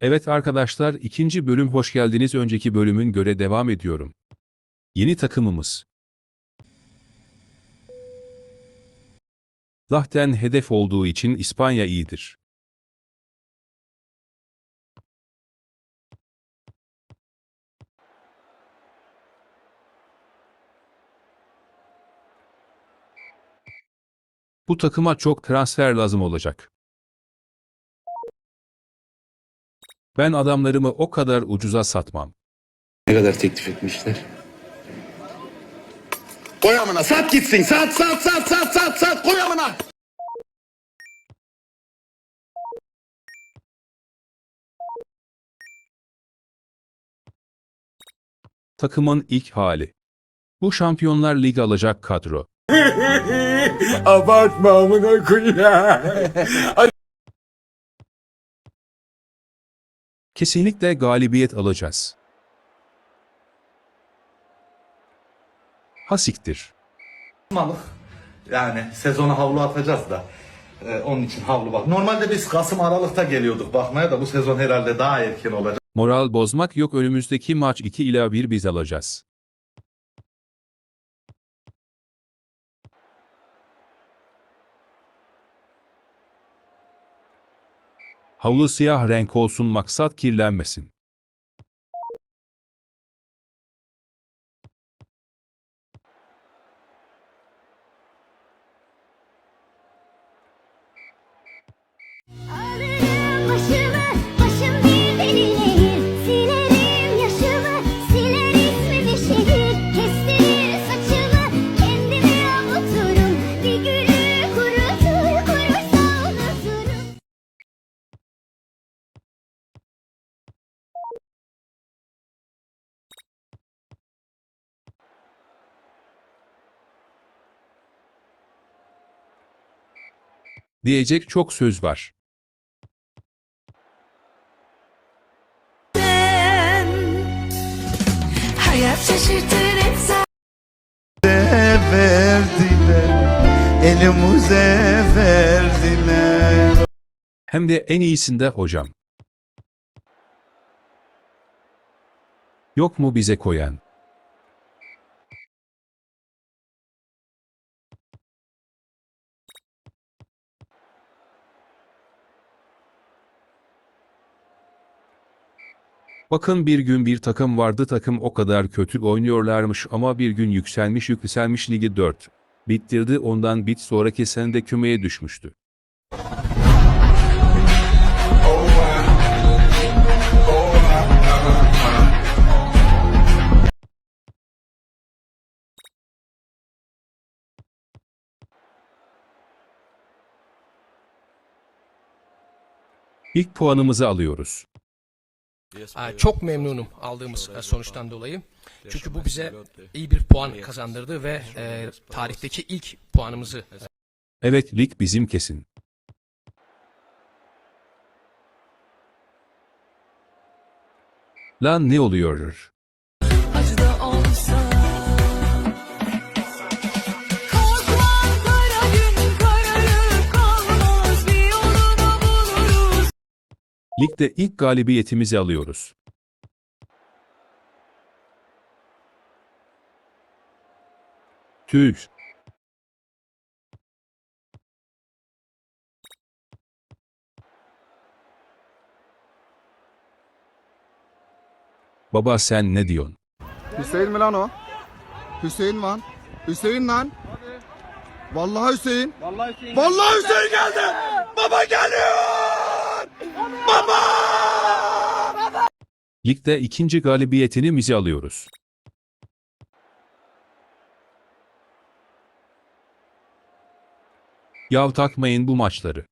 Evet arkadaşlar ikinci bölüm hoş geldiniz. Önceki bölümün göre devam ediyorum. Yeni takımımız. Zaten hedef olduğu için İspanya iyidir. Bu takıma çok transfer lazım olacak. Ben adamlarımı o kadar ucuza satmam. Ne kadar teklif etmişler? Koy amına sat gitsin sat sat sat sat sat sat koy amına. Takımın ilk hali. Bu Şampiyonlar Ligi alacak kadro. Abartma amına koy Kesinlikle galibiyet alacağız. Hasiktir. Yani sezona havlu atacağız da. Ee, onun için havlu bak. Normalde biz Kasım Aralık'ta geliyorduk bakmaya da bu sezon herhalde daha erken olacak. Moral bozmak yok önümüzdeki maç 2 ila 1 biz alacağız. Havlu siyah renk olsun maksat kirlenmesin. Diyecek çok söz var. Hayat şaşırtır hep verdiler Elimize verdiler Hem de en iyisinde hocam. Yok mu bize koyan? Bakın bir gün bir takım vardı takım o kadar kötü oynuyorlarmış ama bir gün yükselmiş yükselmiş ligi 4. Bittirdi ondan bit sonraki sene kümeye düşmüştü. İlk puanımızı alıyoruz. Aa, Çok memnunum aldığımız e, sonuçtan dolayı. Çünkü bu bize iyi bir puan kazandırdı ve e, tarihteki ilk puanımızı Evet lig bizim kesin. Lan ne oluyor? Ligde ilk galibiyetimizi alıyoruz. Tüh. Baba sen ne diyorsun? Hüseyin mi lan o? Hüseyin lan. Hüseyin lan. Vallahi Hüseyin. Vallahi Hüseyin. Vallahi Hüseyin geldi. Baba geliyor. Ligde ikinci galibiyetini alıyoruz. Yav takmayın bu maçları.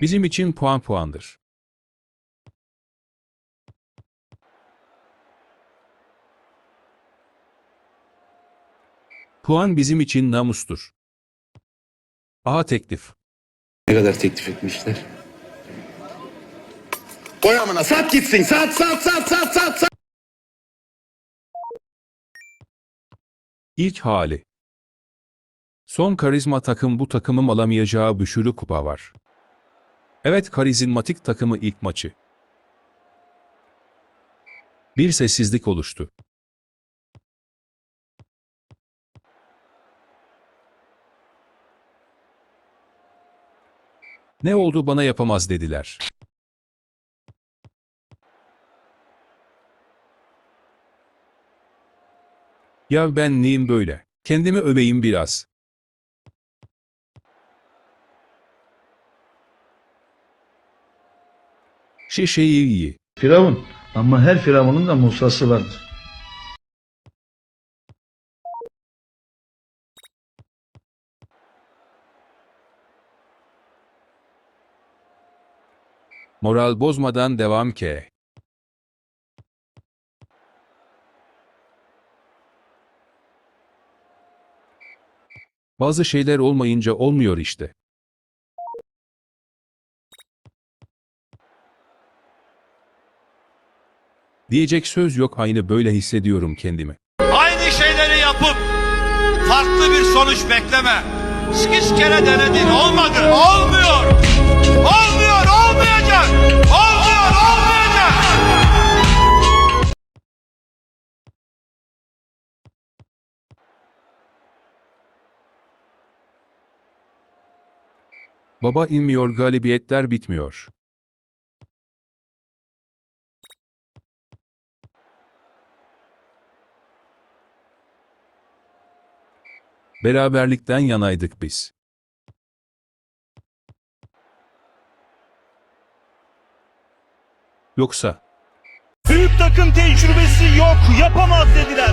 Bizim için puan puandır. Puan bizim için namustur. A teklif. Ne kadar teklif etmişler? Koy amına sat gitsin sat sat sat sat sat sat. İlk hali. Son karizma takım bu takımın alamayacağı bir sürü kupa var. Evet karizmatik takımı ilk maçı. Bir sessizlik oluştu. Ne oldu bana yapamaz dediler. Ya ben neyim böyle? Kendimi öveyim biraz. Şişeyi iyi. Firavun ama her firavunun da Musa'sı vardır. Moral bozmadan devam ke. Bazı şeyler olmayınca olmuyor işte. Diyecek söz yok aynı böyle hissediyorum kendimi. Aynı şeyleri yapıp farklı bir sonuç bekleme. Sekiz kere denedin olmadı. Olmuyor. Olmuyor Baba inmiyor galibiyetler bitmiyor. Beraberlikten yanaydık biz. Yoksa Büyük takım tecrübesi yok, yapamaz dediler.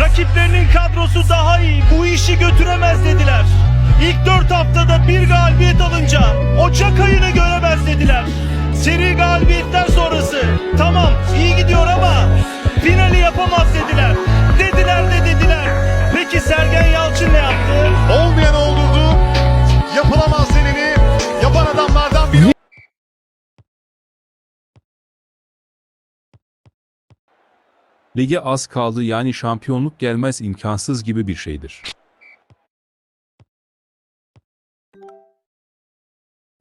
Rakiplerinin kadrosu daha iyi, bu işi götüremez dediler. İlk dört haftada bir galibiyet alınca Ocak ayını göremez dediler. Seri galibiyetler sonrası tamam iyi gidiyor ama finali yapamaz dediler. Dediler de dediler. Peki Sergen Yalçın ne yaptı? Olmayan oldurdu. Yapılamaz deneni yapan adamlardan biri. lige az kaldı yani şampiyonluk gelmez imkansız gibi bir şeydir.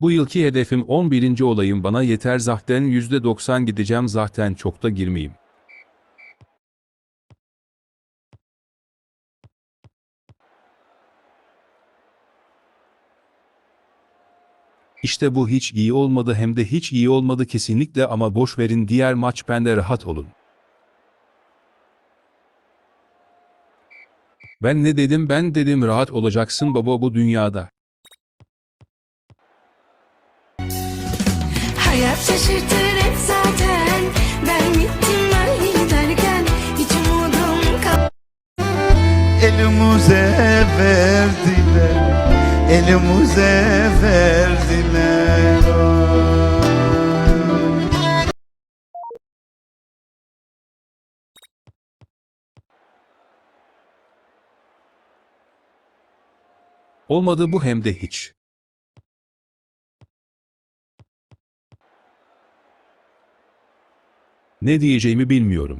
Bu yılki hedefim 11. olayım bana yeter zaten %90 gideceğim zaten çok da girmeyeyim. İşte bu hiç iyi olmadı hem de hiç iyi olmadı kesinlikle ama boş verin diğer maç bende rahat olun. Ben ne dedim ben dedim rahat olacaksın baba bu dünyada. Hayat şaşırtır hep zaten Ben gittim ben giderken Hiç umudum kalmadı Elimize verdiler Elimize verdiler Olmadı bu hem de hiç. Ne diyeceğimi bilmiyorum.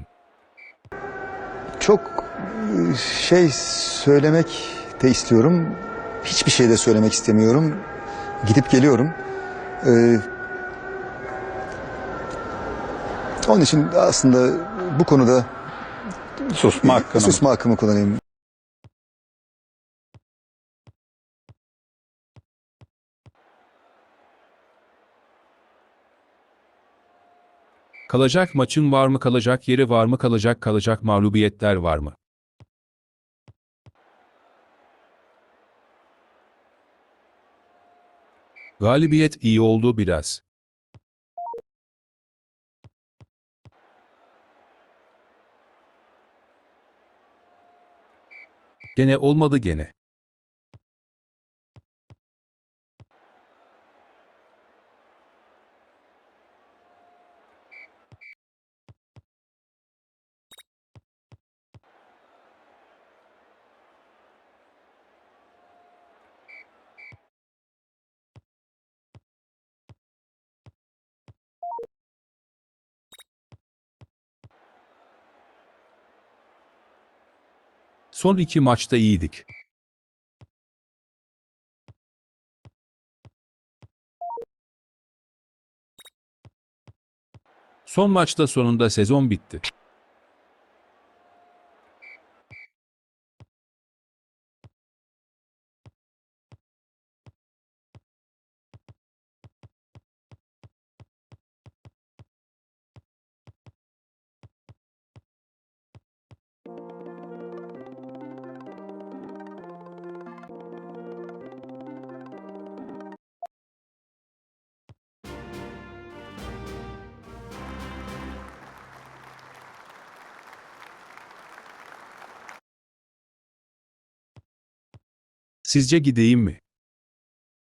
çok e, şey söylemek de istiyorum. Hiçbir şey de söylemek istemiyorum. Gidip geliyorum. Ee, onun için aslında bu konuda Susma hakkını. susma hakkımı kullanayım. Kalacak maçın var mı kalacak yeri var mı kalacak kalacak mağlubiyetler var mı? Galibiyet iyi oldu biraz. Gene olmadı gene. Son iki maçta iyiydik. Son maçta sonunda sezon bitti. Sizce gideyim mi?